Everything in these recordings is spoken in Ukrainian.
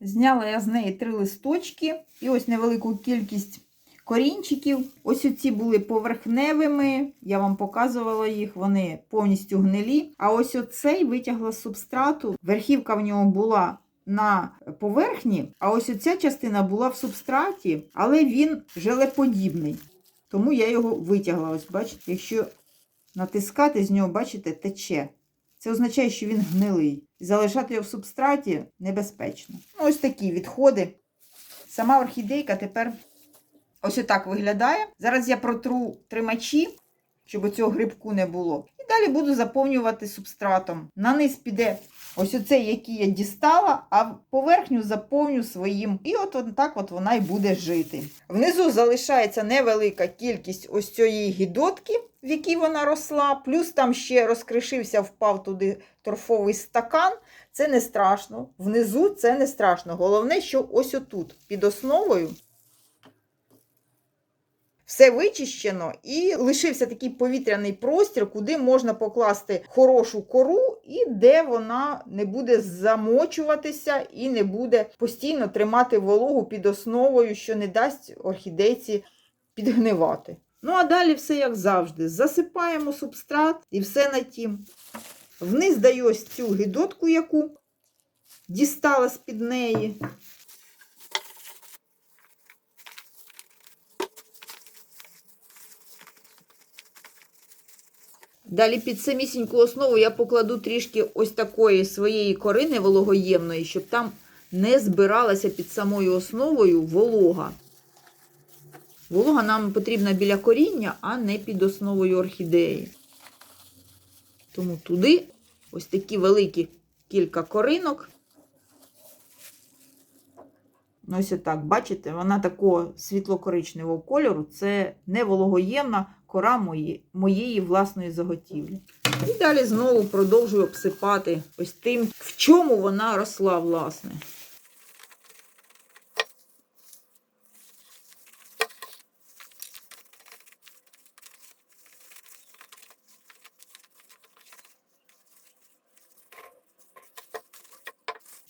Зняла я з неї три листочки і ось невелику кількість корінчиків. Ось оці були поверхневими, я вам показувала їх, вони повністю гнилі. А ось оцей витягла з субстрату. Верхівка в нього була на поверхні, а ось оця частина була в субстраті, але він желеподібний. Тому я його витягла. Ось бачите, якщо натискати з нього, бачите, тече. Це означає, що він гнилий. І залишати його в субстраті небезпечно. Ну, ось такі відходи. Сама орхідейка тепер ось отак виглядає. Зараз я протру тримачі, щоб цього грибку не було. І далі буду заповнювати субстратом. На низ піде ось оцей, який я дістала, а поверхню заповню своїм. І от, от так от вона й буде жити. Внизу залишається невелика кількість ось цієї гідотки, в якій вона росла. Плюс там ще розкришився, впав туди торфовий стакан. Це не страшно. Внизу це не страшно. Головне, що ось отут, під основою. Все вичищено і лишився такий повітряний простір, куди можна покласти хорошу кору, і де вона не буде замочуватися і не буде постійно тримати вологу під основою, що не дасть орхідейці підгнивати. Ну, а далі все як завжди. Засипаємо субстрат і все на тім. Вниз даю ось цю гидотку, яку дістала з-під неї. Далі під самісіньку основу я покладу трішки ось такої своєї корини вологоємної, щоб там не збиралася під самою основою волога. Волога нам потрібна біля коріння, а не під основою орхідеї. Тому туди ось такі великі кілька коринок. Ну, Ось так, бачите, вона такого світло-коричневого кольору. Це не вологоємна кора мої, моєї власної заготівлі. І далі знову продовжую обсипати ось тим, в чому вона росла, власне.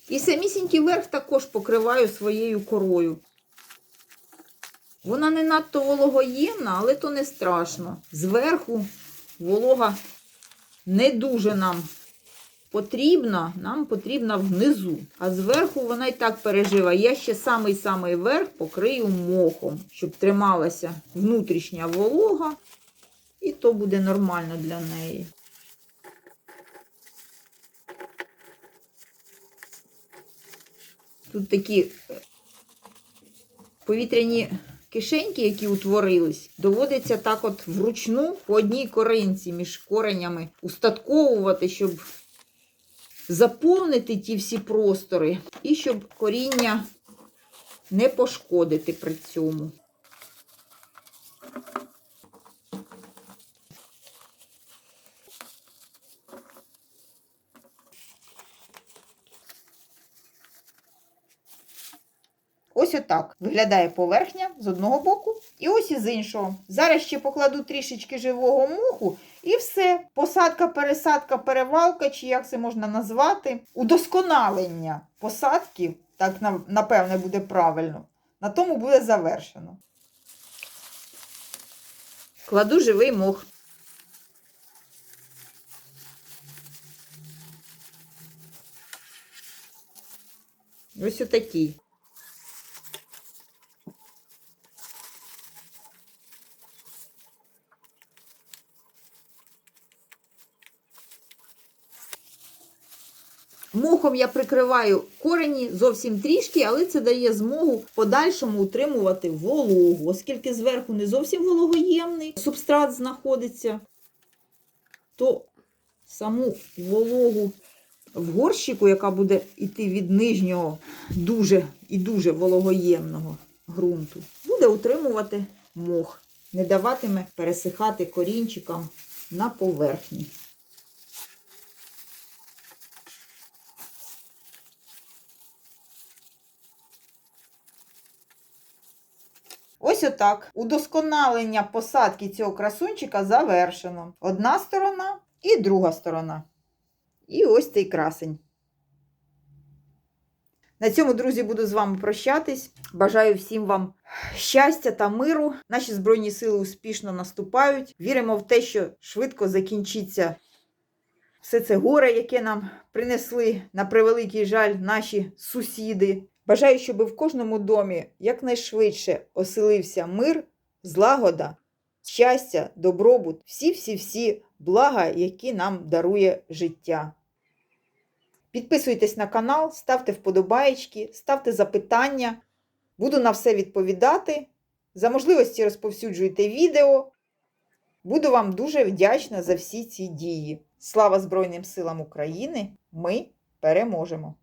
І самісінький верх також покриваю своєю корою. Вона не надто вологоємна, але то не страшно. Зверху волога не дуже нам потрібна, нам потрібна внизу. А зверху вона і так пережива. Я ще самий-самий верх покрию мохом, щоб трималася внутрішня волога, і то буде нормально для неї. Тут такі е, повітряні кишеньки, які утворились, доводиться так от вручну по одній коринці між коренями устатковувати, щоб заповнити ті всі простори, і щоб коріння не пошкодити при цьому. Ось отак виглядає поверхня з одного боку, і ось із іншого. Зараз ще покладу трішечки живого муху, і все. Посадка, пересадка, перевалка, чи як це можна назвати, удосконалення посадки, так напевне буде правильно. На тому буде завершено. Кладу живий мох. Ось отакий. Мохом я прикриваю корені зовсім трішки, але це дає змогу подальшому утримувати вологу, оскільки зверху не зовсім вологоємний субстрат знаходиться, то саму вологу в горщику, яка буде йти від нижнього дуже і дуже вологоємного ґрунту, буде утримувати мох, не даватиме пересихати корінчикам на поверхні. Ось отак. Удосконалення посадки цього красунчика завершено. Одна сторона і друга сторона. І ось цей красень. На цьому, друзі, буду з вами прощатись. Бажаю всім вам щастя та миру. Наші Збройні сили успішно наступають. Віримо в те, що швидко закінчиться все це горе, яке нам принесли на превеликий жаль наші сусіди. Бажаю, щоб в кожному домі якнайшвидше оселився мир, злагода, щастя, добробут, всі-всі-всі блага, які нам дарує життя. Підписуйтесь на канал, ставте вподобаєчки, ставте запитання. Буду на все відповідати. За можливості розповсюджуйте відео. Буду вам дуже вдячна за всі ці дії. Слава Збройним силам України! Ми переможемо!